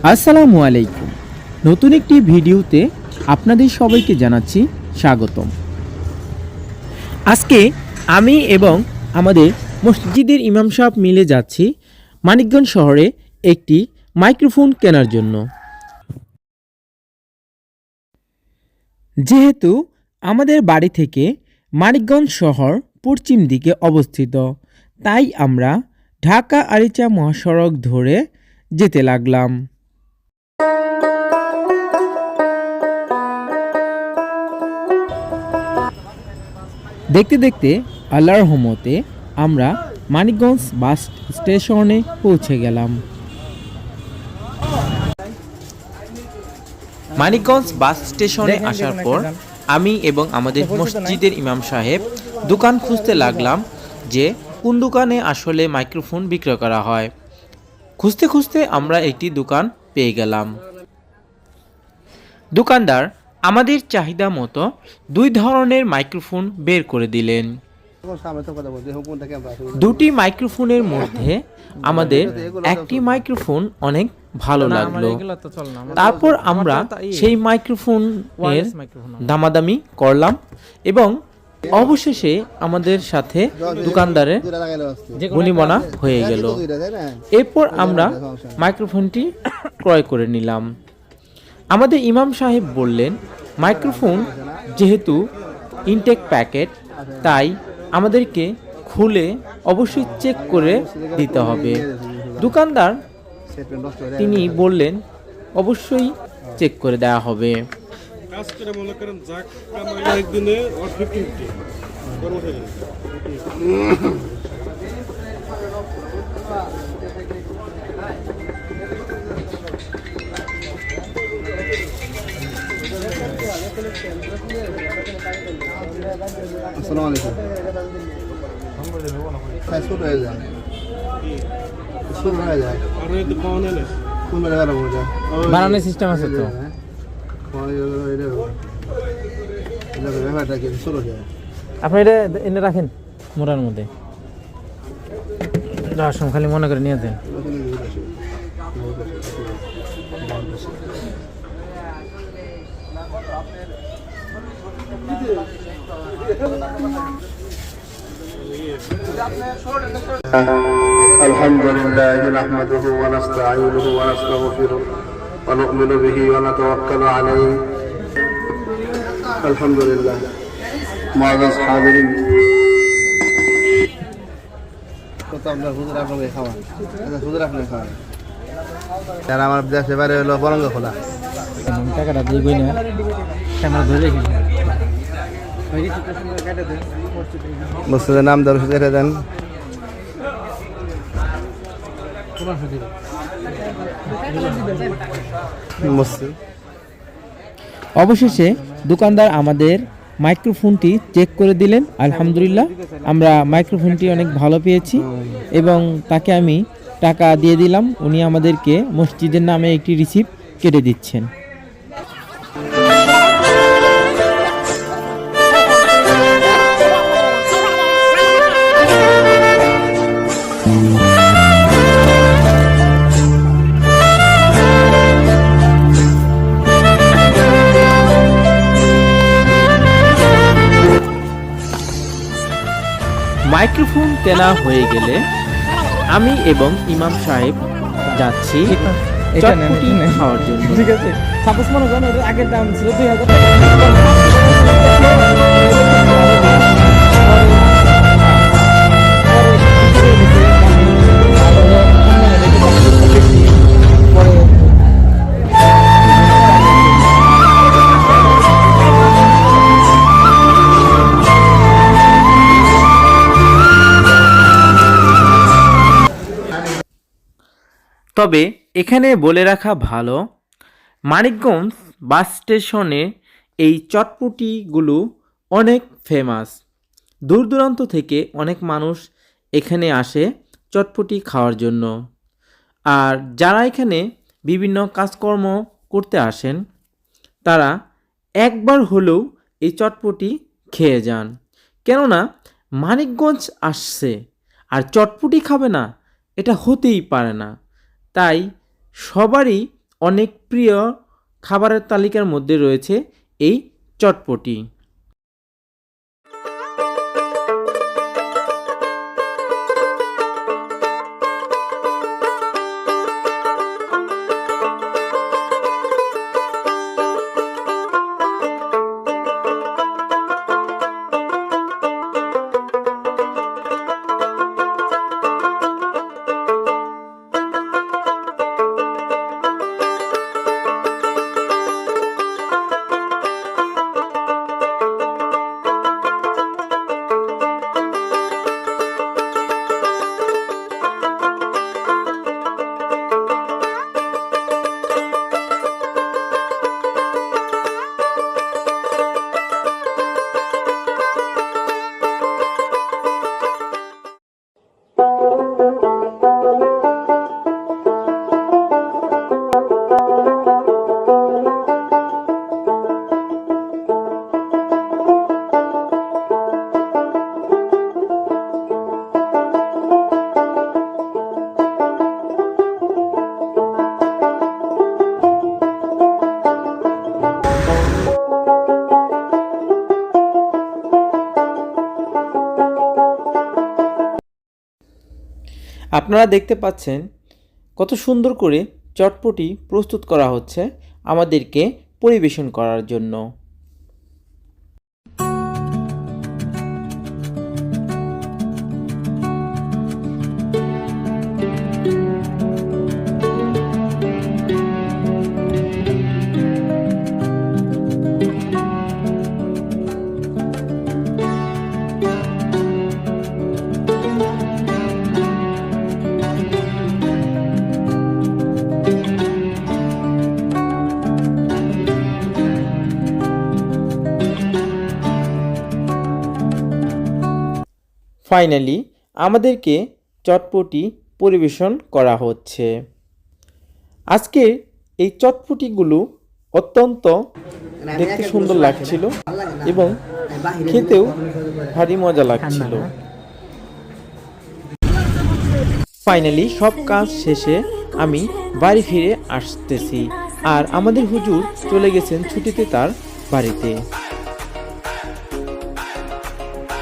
আসসালামু আলাইকুম। নতুন একটি ভিডিওতে আপনাদের সবাইকে জানাচ্ছি স্বাগতম। আজকে আমি এবং আমাদের মসজিদের ইমাম সাহেব মিলে যাচ্ছি মানিকগঞ্জ শহরে একটি মাইক্রোফোন কেনার জন্য। যেহেতু আমাদের বাড়ি থেকে মানিকগঞ্জ শহর পশ্চিম দিকে অবস্থিত, তাই আমরা ঢাকা আরিচা মহাসড়ক ধরে যেতে লাগলাম। দেখতে দেখতে আল্লাহর হোমতে আমরা মানিকগঞ্জ বাস স্টেশনে পৌঁছে গেলাম। মানিকগঞ্জ বাস স্টেশনে আসার পর আমি এবং আমাদের মসজিদের ইমাম সাহেব দোকান খুঁজতে লাগলাম যে কোন দোকানে আসলে মাইক্রোফোন বিক্রয় করা হয়। খুঁজতে খুঁজতে আমরা একটি দোকান পেয়ে গেলাম। দোকানদার আমাদের চাহিদা মতো দুই ধরনের মাইক্রোফোন বের করে দিলেন। দুটি মাইক্রোফোনের মধ্যে আমাদের একটি মাইক্রোফোন অনেক ভালো লাগল। তারপর আমরা সেই মাইক্রোফোনের দামাদামি করলাম এবং অবশেষে আমাদের সাথে দোকানদারের গুণিমনা হয়ে গেল। এরপর আমরা মাইক্রোফোনটি ক্রয় করে নিলাম। আমাদের ইমাম সাহেব বললেন, মাইক্রোফোন যেহেতু ইনটেক প্যাকেট, তাই আমাদেরকে খুলে অবশ্যই চেক করে দিতে হবে। দোকানদার তিনি বললেন, অবশ্যই চেক করে দেওয়া হবে। আসসালামু আলাইকুম হ্যাঁ ছোট হয়ে যায়। ছোট হয়ে যায়। কোন বেলা বানানোর সিস্টেম আছে তো। যায়। আপনি এটা এনে রাখেন মোড়ার মধ্যে। যাওয়ার খালি মনে করে নিয়ে দেন الحمد لله نحمده ونستعينه ونستغفره ونؤمن به ونتوكل عليه الحمد لله معزز حاضرين কত আপনার হুজুর আপনাকে খাওয়ান আচ্ছা হুজুর আপনাকে খাওয়ান আর আমার দেশে বাইরে হলো বরঙ্গ খোলা আমি টাকাটা দিবই না ক্যামেরা ধরে রেখেছি মসজিদের নাম দর্শক রেখে দেন। অবশেষে দোকানদার আমাদের মাইক্রোফোনটি চেক করে দিলেন, আলহামদুলিল্লাহ। আমরা মাইক্রোফোনটি অনেক ভালো পেয়েছি এবং তাকে আমি টাকা দিয়ে দিলাম। উনি আমাদেরকে মসজিদের নামে একটি রিসিপ্ট কেটে দিচ্ছেন। মাইক্রোফোন তেনা হয়ে গেলে আমি এবং ইমাম সাহেব যাচ্ছি চটপটি খাওয়ার জন্য। ঠিক আছে। সাপোজ মনে করেন আগের দাম ছিল দুই হাজার তবে এখানে বলে রাখা ভালো, মানিকগঞ্জ বাস স্টেশনে এই চটপটিগুলো অনেক ফেমাস দূর দূরান্ত থেকে অনেক মানুষ এখানে আসে চটপটি খাওয়ার জন্য। আর যারা এখানে বিভিন্ন কাজকর্ম করতে আসেন, তারা একবার হলেও এই চটপটি খেয়ে যান। কেননা মানিকগঞ্জ আসছে, আর চটপটি খাবে না, এটা হতেই পারে না। তাই সবারই অনেক প্রিয় খাবারের তালিকার মধ্যে রয়েছে এই চটপটি। আপনারা দেখতে পাচ্ছেন কত সুন্দর করে চটপটি প্রস্তুত করা হচ্ছে আমাদেরকে পরিবেশন করার জন্য। ফাইনালি আমাদেরকে চটপটি পরিবেশন করা হচ্ছে। আজকের এই চটপটিগুলো অত্যন্ত দেখতে সুন্দর লাগছিল এবং খেতেও ভারী মজা লাগছিল। ফাইনালি সব কাজ শেষে আমি বাড়ি ফিরে আসতেছি। আর আমাদের হুজুর চলে গেছেন ছুটিতে তার বাড়িতে।